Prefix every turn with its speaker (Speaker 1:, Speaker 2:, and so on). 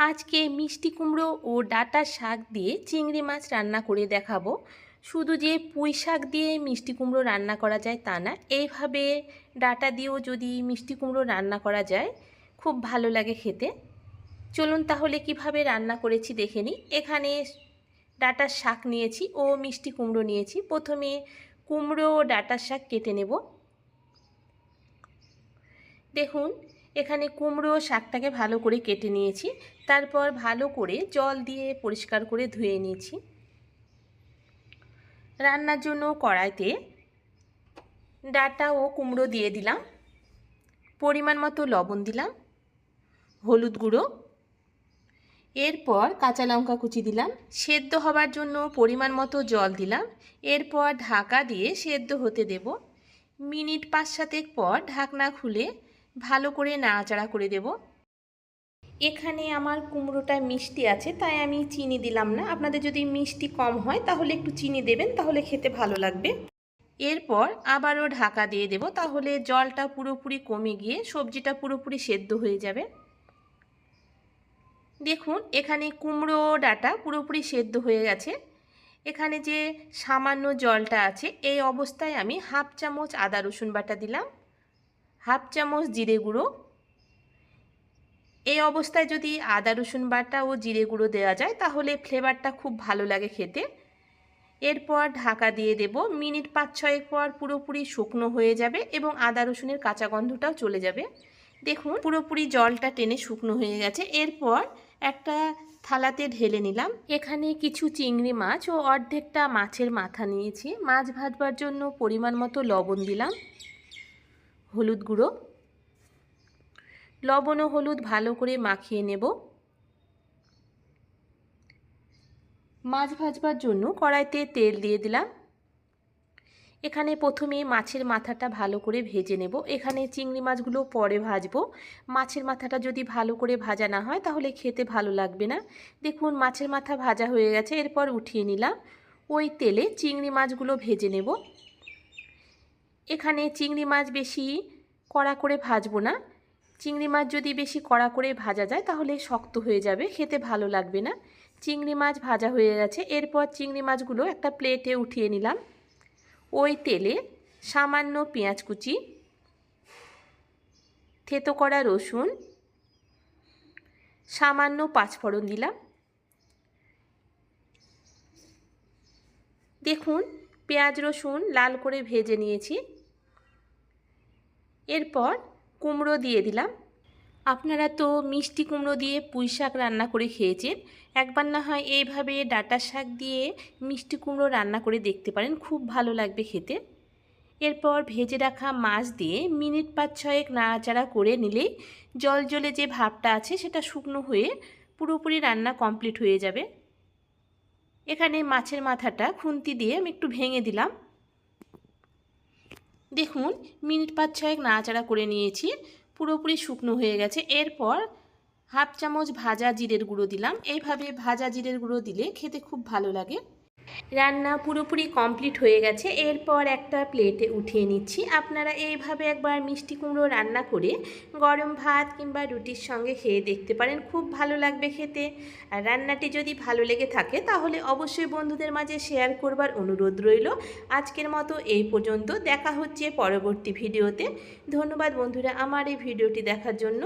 Speaker 1: আজকে মিষ্টি কুমড়ো ও ডাঁটা শাক দিয়ে চিংড়ি মাছ রান্না করে দেখাবো। শুধু যে পুঁই শাক দিয়ে মিষ্টি কুমড়ো রান্না করা যায় তা না, এইভাবে ডাঁটা দিয়েও যদি মিষ্টি কুমড়ো রান্না করা যায়, খুব ভালো লাগে খেতে। চলুন তাহলে কীভাবে রান্না করেছি দেখে নিই। এখানে ডাঁটার শাক নিয়েছি ও মিষ্টি কুমড়ো নিয়েছি। প্রথমে কুমড়ো ও ডাঁটার শাক কেটে নেব। দেখুন এখানে কুমড়ো শাকটাকে ভালো করে কেটে নিয়েছি। তারপর ভালো করে জল দিয়ে পরিষ্কার করে ধুয়ে নিয়েছি। রান্নার জন্য কড়াইতে ডাটা ও কুমড়ো দিয়ে দিলাম। পরিমাণ মতো লবণ দিলাম। হলুদ গুঁড়ো। এরপর কাঁচা লঙ্কা কুচি দিলাম। সেদ্ধ হবার জন্য পরিমাণ মতো জল দিলাম। এরপর ঢাকা দিয়ে সেদ্ধ হতে দেব। মিনিট পাঁচ সাতেক পর ঢাকনা খুলে ভালো করে নাড়াচাড়া করে দেব। এখানে আমার কুমড়োটা মিষ্টি আছে, তাই আমি চিনি দিলাম না। আপনাদের যদি মিষ্টি কম হয়, তাহলে একটু চিনি দেবেন, তাহলে খেতে ভালো লাগবে। এরপর আবারও ঢাকা দিয়ে দেব, তাহলে জলটা পুরোপুরি কমে গিয়ে সবজিটা পুরোপুরি সেদ্ধ হয়ে যাবে। দেখুন, এখানে কুমড়ো ডাটা পুরোপুরি সেদ্ধ হয়ে গেছে। এখানে যে সামান্য জলটা আছে, এই অবস্থায় আমি হাফ চামচ আদা রসুন বাটা দিলাম। হাফ চামচ জিরে গুঁড়ো। এই অবস্থায় যদি আদা, রসুন বাটা ও জিরে গুঁড়ো দেওয়া যায়, তাহলে ফ্লেভারটা খুব ভালো লাগে খেতে। এরপর ঢাকা দিয়ে দেব। মিনিট পাঁচ ছয়েক পর পুরোপুরি শুকনো হয়ে যাবে এবং আদা, রসুনের কাঁচা গন্ধটাও চলে যাবে। দেখুন, পুরোপুরি জলটা টেনে শুকনো হয়ে গেছে। এরপর একটা থালাতে ঢেলে নিলাম। এখানে কিছু চিংড়ি মাছ ও অর্ধেকটা মাছের মাথা নিয়েছি। মাছ ভাজবার জন্য পরিমাণ মতো লবণ দিলাম। হলুদ গুঁড়ো। লবণ ও হলুদ ভালো করে মাখিয়ে নেব। মাছ ভাজবার জন্য কড়াইতে তেল দিয়ে দিলাম। এখানে প্রথমে মাছের মাথাটা ভালো করে ভেজে নেব। এখানে চিংড়ি মাছগুলো পরে ভাজবো। মাছের মাথাটা যদি ভালো করে ভাজা না হয়, তাহলে খেতে ভালো লাগবে না। দেখুন, মাছের মাথা ভাজা হয়ে গেছে। এরপর উঠিয়ে নিলাম। ওই তেলে চিংড়ি মাছগুলো ভেজে নেব। এখানে চিংড়ি মাছ বেশি কড়া করে ভাজবো না। চিংড়ি মাছ যদি বেশি কড়া করে ভাজা যায়, তাহলে শক্ত হয়ে যাবে, খেতে ভালো লাগবে না। চিংড়ি মাছ ভাজা হয়ে গেছে, এরপর চিংড়ি মাছগুলো একটা প্লেটে উঠিয়ে নিলাম। ওই তেলে সামান্য পেঁয়াজ কুচি, থেতো করা রসুন, সামান্য পাঁচফোড়ন দিলাম। দেখুন, পেঁয়াজ রসুন লাল করে ভেজে নিয়েছি। এরপর কুমড়ো দিয়ে দিলাম। আপনারা তো মিষ্টি কুমড়ো দিয়ে পুঁই শাক রান্না করে খেয়েছেন, একবার না হয় এইভাবে ডাটা শাক দিয়ে মিষ্টি কুমড়ো রান্না করে দেখতে পারেন, খুব ভালো লাগবে খেতে। এরপর ভেজে রাখা মাছ দিয়ে মিনিট পাঁচ ছয়েক নাড়াচাড়া করে নিলেই জল জলে যে ভাবটা আছে সেটা শুকনো হয়ে পুরোপুরি রান্না কমপ্লিট হয়ে যাবে। এখানে মাছের মাথাটা খুন্তি দিয়ে আমি একটু ভেঙে দিলাম। দেখুন, মিনিট পাঁচ ছয়েক নাড়াচাড়া করে নিয়েছি, পুরোপুরি শুকনো হয়ে গেছে। এরপর হাফ চামচ ভাজা জিরের গুঁড়ো দিলাম। এইভাবে ভাজা জিরের গুঁড়ো দিলে খেতে খুব ভালো লাগে। রান্না পুরোপুরি কমপ্লিট হয়ে গেছে। এরপর একটা প্লেটে উঠিয়ে নিচ্ছি। আপনারা এইভাবে একবার মিষ্টি কুমড়ো রান্না করে গরম ভাত কিংবা রুটির সঙ্গে খেয়ে দেখতে পারেন। খুব ভালো লাগবে খেতে। আর রান্নাটি যদি ভালো লেগে থাকে, তাহলে অবশ্যই বন্ধুদের মাঝে শেয়ার করবার অনুরোধ রইল। আজকের মতো এই পর্যন্ত। দেখা হচ্ছে পরবর্তী ভিডিওতে। ধন্যবাদ বন্ধুরা আমার এই ভিডিওটি দেখার জন্য।